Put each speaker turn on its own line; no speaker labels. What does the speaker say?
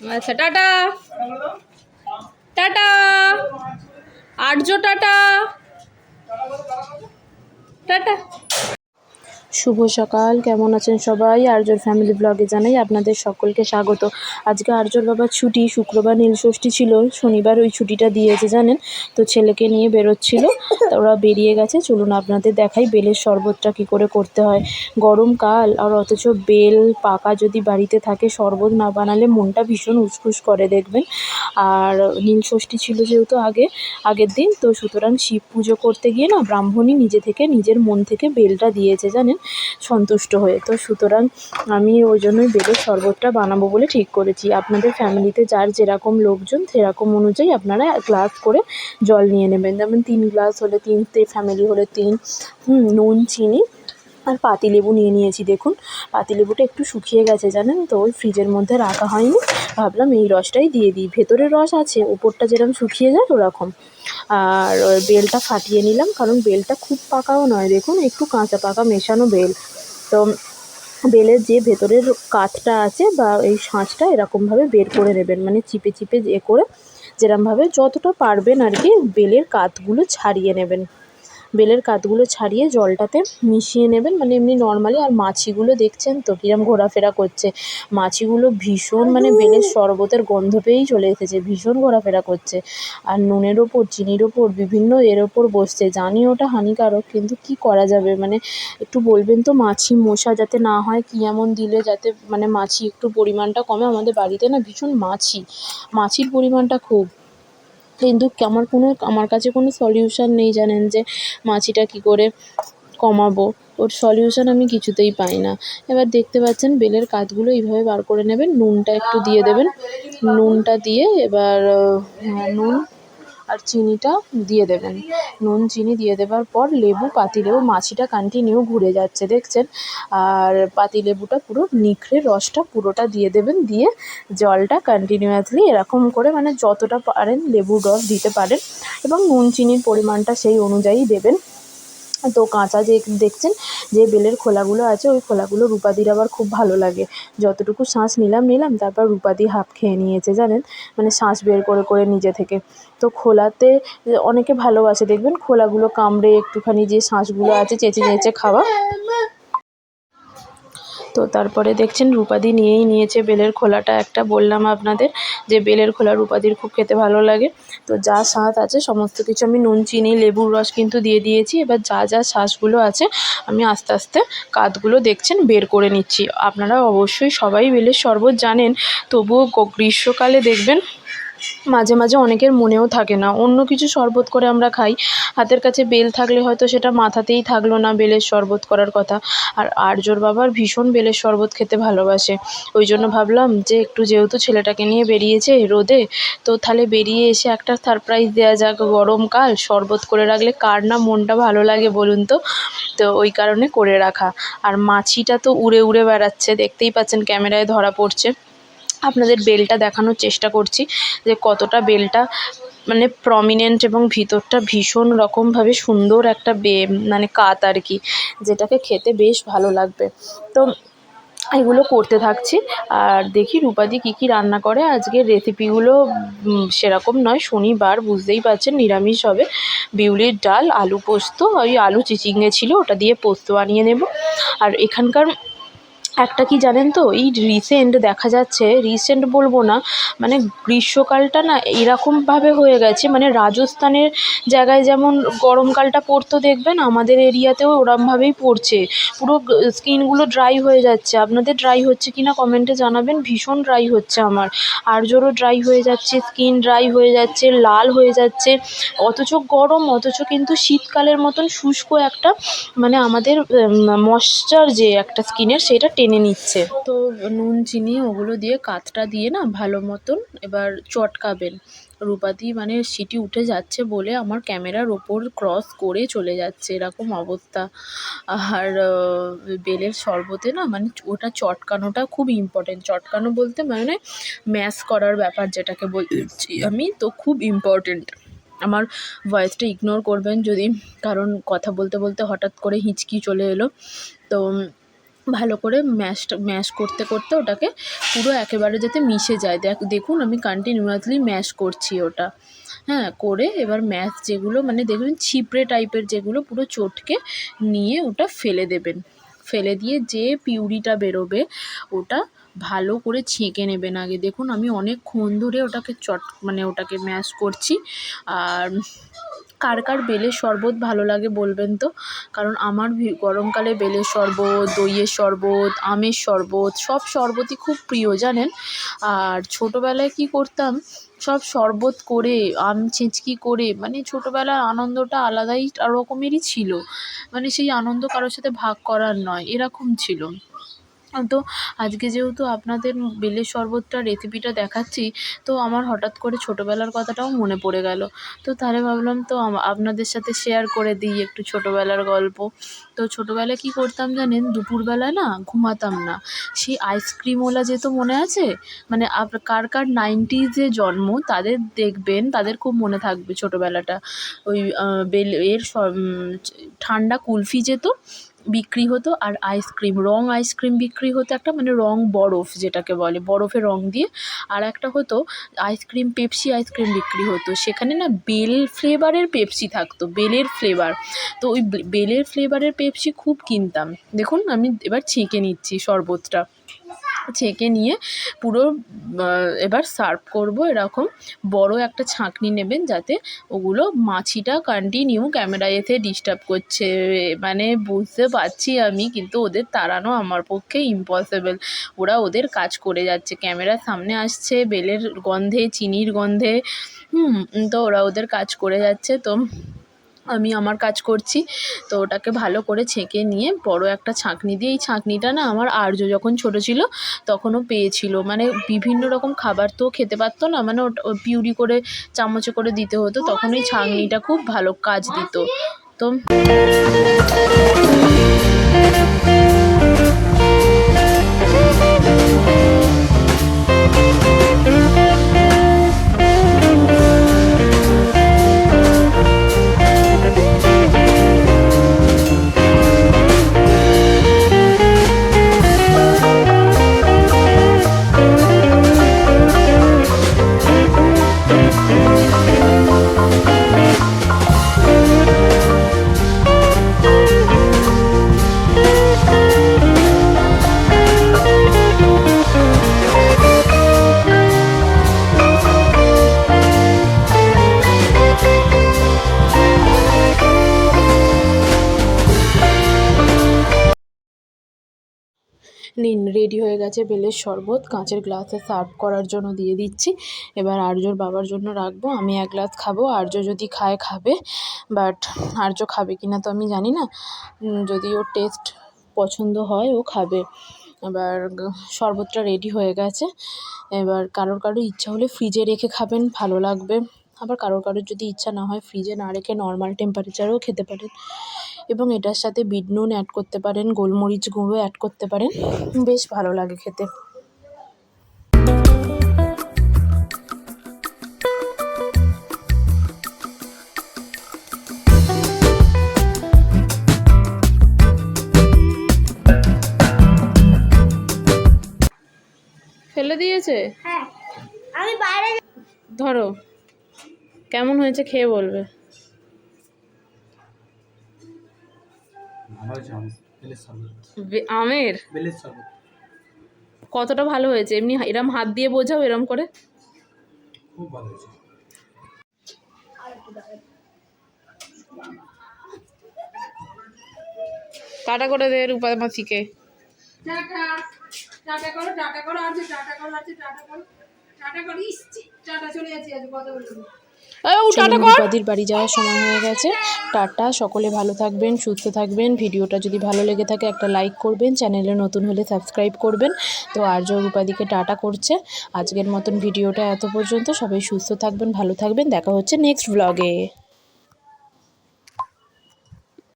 আচ্ছা tata. Tata. Arya tata. Tata. শুভ সকাল। কেমন আছেন সবাই? আর্যর ফ্যামিলি ব্লগে জানাই আপনাদের সকলকে স্বাগত। আজকে আর্যর বাবার ছুটি, শুক্রবার নীলষষ্ঠী ছিল, শনিবার ওই ছুটিটা দিয়েছে, জানেন? তো ছেলেকে নিয়ে বেরোচ্ছিল ওরা বেরিয়ে গেছে। চলুন আপনাদের দেখাই বেলের শরবতটা কী করে করতে হয়। গরমকাল আর অথচ বেল পাকা যদি বাড়িতে থাকে, শরবত না বানালে মনটা ভীষণ উসখুস করে, দেখবেন? আর নীলষষ্ঠী ছিল যেহেতু আগে, আগের দিন, তো সুতরাং শিব পুজো করতে গিয়ে না ব্রাহ্মণী নিজে থেকে নিজের মন থেকে বেলটা দিয়েছে, জানেন? সন্তুষ্ট হয়ে। তো সুতরাং আমি ওই জন্যই বেলের শরবতটা বানাবো বলে ঠিক করেছি। আপনাদের ফ্যামিলিতে যার যেরকম লোকজন, সেরকম অনুযায়ী আপনারা গ্লাস করে জল নিয়ে নেবেন। যেমন তিন গ্লাস হলে তিনটে ফ্যামিলি হলে তিন। নুন, চিনি আর পাতিলেবু নিয়ে নিয়েছি, দেখুন। পাতিলেবুটা একটু শুকিয়ে গেছে, জানেন তো? ওই ফ্রিজের মধ্যে রাখা হয়নি। ভাবলাম এই রসটাই দিয়ে দিই। ভেতরের রস আছে, ওপরটা যেরকম শুকিয়ে যায় ওরকম। আর বেলটা ফাটিয়ে নিলাম, কারণ বেলটা খুব পাকাও নয়। দেখুন, একটু কাঁচা পাকা মেশানো বেল। তো বেলের যে ভেতরের কাঠটা আছে বা এই শাঁসটা এরকমভাবে বের করে নেবেন। মানে চিপে চিপে এ করে যেরমভাবে যতটা পারবেন আর কি, বেলের কাঠগুলো ছাড়িয়ে নেবেন। বেলের কাঠগুলো ছাড়িয়ে জলটাতে মিশিয়ে নেবেন। মানে এমনি নর্মালি আর মাছিগুলো দেখছেন তো? কিরম ঘোরাফেরা করছে? মাছিগুলো ভীষণ মানে বেলের শরবতের গন্ধ পেয়েই চলে এসেছে। ভীষণ ঘোরাফেরা করছে। আর নুনের ওপর চিনির ওপর বিভিন্ন এর ওপর বসছে। জানি ওটা হানিকারক কিন্তু কি করা যাবে? মানে একটু বলবেন তো মাছি মশা যাতে না হয় কী এমন দিলে যাতে মানে মাছি একটু পরিমাণটা কমে? আমাদের বাড়িতে না ভীষণ মাছি। মাছির পরিমাণটা খুব। কিন্তু আমার কোনো, আমার কাছে কোনো সলিউশান নেই, জানেন যে মাছিটা কী করে কমাবো। ওর সলিউশান আমি কিছুতেই পাই না। এবার দেখতে পাচ্ছেন, বেলের কাতগুলো এইভাবে বার করে নেবেন, নুনটা একটু দিয়ে দেবেন। নুনটা দিয়ে এবার নুন আর চিনিটা দিয়ে দেবেন। নুন, চিনি দিয়ে দেওয়ার পর লেবু, পাতিলেবু, মাছিটা কন্টিনিউ ঘুরে যাচ্ছে, দেখছেন? আর পাতিলেবুটা পুরো নিখড়ে রসটা পুরোটা দিয়ে দেবেন, দিয়ে জলটা কন্টিনিউয়াসলি এরকম করে মানে যতটা পারেন লেবুর রস দিতে পারেন এবং নুন, চিনির পরিমাণটা সেই অনুযায়ী দেবেন। তো কাঁচা যে দেখছেন, যে বেলের খোলাগুলো আছে, ওই খোলাগুলো রূপাদির আবার খুব ভালো লাগে। যতটুকু শ্বাস নিলাম নিলাম, তারপর রূপাদি হাফ খেয়ে নিয়েছে, জানেন? মানে শ্বাস বের করে করে নিজে থেকে। তো খোলাতে অনেকে ভালোবাসে, দেখবেন? খোলাগুলো কামড়ে একটুখানি যে শ্বাসগুলো আছে, চেঁচে চেঁচে খাওয়া। তো তারপরে দেখছেন রূপাদি নিয়েই নিয়েছে বেলের খোলাটা। একটা বললাম আপনাদের যে বেলের খোলা রূপাদির খুব খেতে ভালো লাগে। তো যা স্বাদ আছে, সমস্ত কিছু আমি নুন, চিনি, লেবুর রস কিন্তু দিয়ে দিয়েছি। এবার যা যা শ্বাসগুলো আছে, আমি আস্তে আস্তে কাতগুলো দেখছেন বের করে নিচ্ছি। আপনারা অবশ্যই সবাই বেলের শরবত জানেন, তবুও গ্রীষ্মকালে দেখবেন মাঝে মাঝে অনেকের মনেও থাকে না। অন্য কিছু শরবত করে আমরা খাই। হাতের কাছে বেল থাকলে হয়তো সেটা মাথাতেই থাকল না বেলের শরবত করার কথা। আর আর্যর বাবার ভীষণ বেলের শরবত খেতে ভালোবাসে। ওই জন্য ভাবলাম যে, একটু যেহেতু ছেলেটাকে নিয়ে বেরিয়েছে রোদে, তো তাহলে বেরিয়ে এসে একটা সারপ্রাইজ দেওয়া যাক গরমকাল শরবত করে রাখলে কার না মনটা ভালো লাগে বলুন তো? তো ওই কারণে করে রাখা। আর মাছিটা তো উড়ে উড়ে বেড়াচ্ছে। দেখতেই পাচ্ছেন ক্যামেরায় ধরা পড়ছে। আপনাদের বেলটা দেখানোর চেষ্টা করছি যে কতটা বেলটা মানে প্রমিনেন্ট এবং ভিতরটা ভীষণ রকমভাবে সুন্দর একটা বে মানে কাত আর কি, যেটাকে খেতে বেশ ভালো লাগবে। তো এগুলো করতে থাকছি। আর দেখি রূপাদি কী কী রান্না করে। আজকে রেসিপিগুলো সেরকম নয়, শনিবার, বুঝতেই পারছেন, নিরামিষ হবে। বিউলির ডাল, আলু পোস্ত, ওই আলু চিচিঙ্গে ছিল, ওটা দিয়ে পোস্ত বানিয়ে নেব। আর এখানকার একটা কি জানেন তো, এই রিসেন্ট দেখা যাচ্ছে রিসেন্ট বলব না মানে গ্রীষ্মকালটা না এরকমভাবে হয়ে গেছে মানে রাজস্থানের জায়গায় যেমন গরমকালটা পড়তো দেখবেন, আমাদের এরিয়াতেও ওরমভাবেই পড়ছে। পুরো স্কিনগুলো ড্রাই হয়ে যাচ্ছে। আপনাদের ড্রাই হচ্ছে কি না কমেন্টে জানাবেন, ভীষণ ড্রাই হচ্ছে আমার। আর জোরও ড্রাই হয়ে যাচ্ছে স্কিন ড্রাই হয়ে যাচ্ছে, লাল হয়ে যাচ্ছে। অথচ গরম, অথচ কিন্তু শীতকালের মতন শুষ্ক একটা মানে আমাদের ময়েশ্চার যে একটা স্কিনের সেটা টেনে নিচ্ছে। তো নুন, চিনি ওগুলো দিয়ে কাতটা দিয়ে না ভালো মতন এবার চটকাবেন। রূপাদি মানে সিটি উঠে যাচ্ছে বলে আমার ক্যামেরার ওপর ক্রস করে চলে যাচ্ছে এরকম অবস্থা। আর বেলের শরবতে না মানে ওটা চটকানোটা খুব ইম্পর্টেন্ট চটকানো বলতে মানে ম্যাশ করার ব্যাপার যেটাকে বলছি আমি, তো খুব ইম্পর্টেন্ট আমার ভয়েসটা ইগনোর করবেন যদি, কারণ কথা বলতে বলতে হঠাৎ করে হিঁচকি চলে এলো। তো ভালো করে ম্যাশটা ম্যাশ করতে করতে ওটাকে পুরো একেবারে যাতে মিশে যায়। দেখ, দেখুন আমি কন্টিনিউয়াসলি ম্যাশ করছি ওটা। হ্যাঁ করে এবার ম্যাশ যেগুলো মানে দেখবেন ছিপড়ে টাইপের যেগুলো, পুরো চটকে নিয়ে ওটা ফেলে দেবেন। ফেলে দিয়ে যে পিউরিটা বেরোবে, ওটা ভালো করে ছেঁকে নেবেন আগে। দেখুন আমি অনেকক্ষণ ধরে ওটাকে চট মানে ওটাকে ম্যাশ করছি। আর কার কার বেলের শরবত ভালো লাগে বলবেন তো? কারণ আমার গরমকালে বেলের শরবত, দইয়ের শরবত, আমের শরবত, সব শরবতই খুব প্রিয়, জানেন? আর ছোটোবেলায় কী করতাম, সব শরবত করে, আম ছেঁচকি করে মানে ছোটোবেলার আনন্দটা আলাদাই রকমেরই ছিল। মানে সেই আনন্দ কারোর সাথে ভাগ করার নয়, এরকম ছিল। তো আজকে যেহেতু আপনাদের বেলের শরবতটা রেসিপিটা দেখাচ্ছি, তো আমার হঠাৎ করে ছোটোবেলার কথাটাও মনে পড়ে গেল। তো তাহলে ভাবলাম তো আপনাদের সাথে শেয়ার করে দিই একটু ছোটোবেলার গল্প। তো ছোটোবেলায় কী করতাম জানেন দুপুরবেলা না ঘুমাতাম না। সেই আইসক্রিমওয়ালা যেত মনে আছে? মানে কার কার নাইনটিজে জন্ম তাদের দেখবেন, তাদের খুব মনে থাকবে ছোটোবেলাটা। ওই বেল, এর ঠান্ডা কুলফি যেত বিক্রি হতো আর আইসক্রিম, রং আইসক্রিম বিক্রি হতো একটা মানে রং বরফ যেটাকে বলে, বরফে রং দিয়ে। আর একটা হতো আইসক্রিম, পেপসি আইসক্রিম বিক্রি হতো। সেখানে না বেল ফ্লেভারের পেপসি থাকতো, বেলের ফ্লেভার। তো ওই বেলের ফ্লেভারের পেপসি খুব কিনতাম। দেখুন আমি এবার ছেঁকে নিচ্ছি শরবতটা ছেঁকে নিয়ে পুরো এবার সার্ভ করব এরকম। বড় একটা ছাঁকনি নেবেন যাতে ওগুলো মাছিটা কন্টিনিউ ক্যামেরা এতে ডিস্টার্ব করছে। মানে বুঝতে পারছি আমি, কিন্তু ওদের তাড়ানো আমার পক্ষে ইম্পসিবল ওরা ওদের কাজ করে যাচ্ছে। ক্যামেরার সামনে আসছে, বেলের গন্ধে, চিনির গন্ধে। হুম, তো ওরা ওদের কাজ করে যাচ্ছে। তো আমি আমার কাজ করছি। তো ওটাকে ভালো করে ছেঁকে নিয়ে বড় একটা ছাঁকনি দিয়ে, এই ছাঁকনিটা না আমার আর্য যখন ছোট ছিল তখনও পেয়েছিল। মানে বিভিন্ন রকম খাবার তো খেতে পারতো না মানে ওটা পিউরি করে, চামচে করে দিতে হতো, তখন ওই ছাঁকনিটা খুব ভালো কাজ দিত। তো নিন, রেডি হয়ে গেছে বেলের শরবত, কাঁচের গ্লাসে সার্ভ করার জন্য দিয়ে দিচ্ছি। এবার আর্যর বাবার জন্য রাখব, আমি এক গ্লাস খাব, আর্য যদি খায় খাবে বাট আর্য খাবে কি না তো আমি জানি না। যদি ওর টেস্ট পছন্দ হয়, ও খাবে। এবার শরবতটা রেডি হয়ে গেছে। এবার কারোর কারোর ইচ্ছা হলে ফ্রিজে রেখে খাবেন, ভালো লাগবে। আবার কারোর কারোর যদি ইচ্ছা না হয় ফ্রিজে না রেখে নর্মাল টেম্পারেচারেও খেতে পারেন। এবং এটার সাথে বিট নুন অ্যাড করতে পারেন গোলমরিচ গুঁড়ো অ্যাড করতে পারেন। বেশ ভালো লাগে খেতে। ফেলে দিয়েছে?
হ্যাঁ। আমি বাইরে
ধরো। কেমন হয়েছে খেয়ে বলবে? আমের কতটা ভালো হয়েছে? এমনি এরম হাত দিয়ে বোঝাও এরম করে?
খুব ভালো হয়েছে।
কাটা করে দে রূপা মাসিকে।
টাটা। টাটা করো টাটা করো আছে টাটা করো আছে টাটা করো। টাটা করো ইস টাটা চলে যাচ্ছি আজ কথা বলব
রূপাদির বাড়ি যাওয়ার সময় হয়ে গেছে। টাটা সকলে ভালো থাকবেন সুস্থ থাকবেন। ভিডিওটা যদি ভালো লেগে থাকে একটা লাইক করবেন। চ্যানেলে নতুন হলে সাবস্ক্রাইব করবেন। তো আর্য রূপাদিকে টাটা করছে। আজকের মতন ভিডিওটা এত পর্যন্ত। সবাই সুস্থ থাকবেন ভালো থাকবেন। দেখা হচ্ছে নেক্সট ব্লগে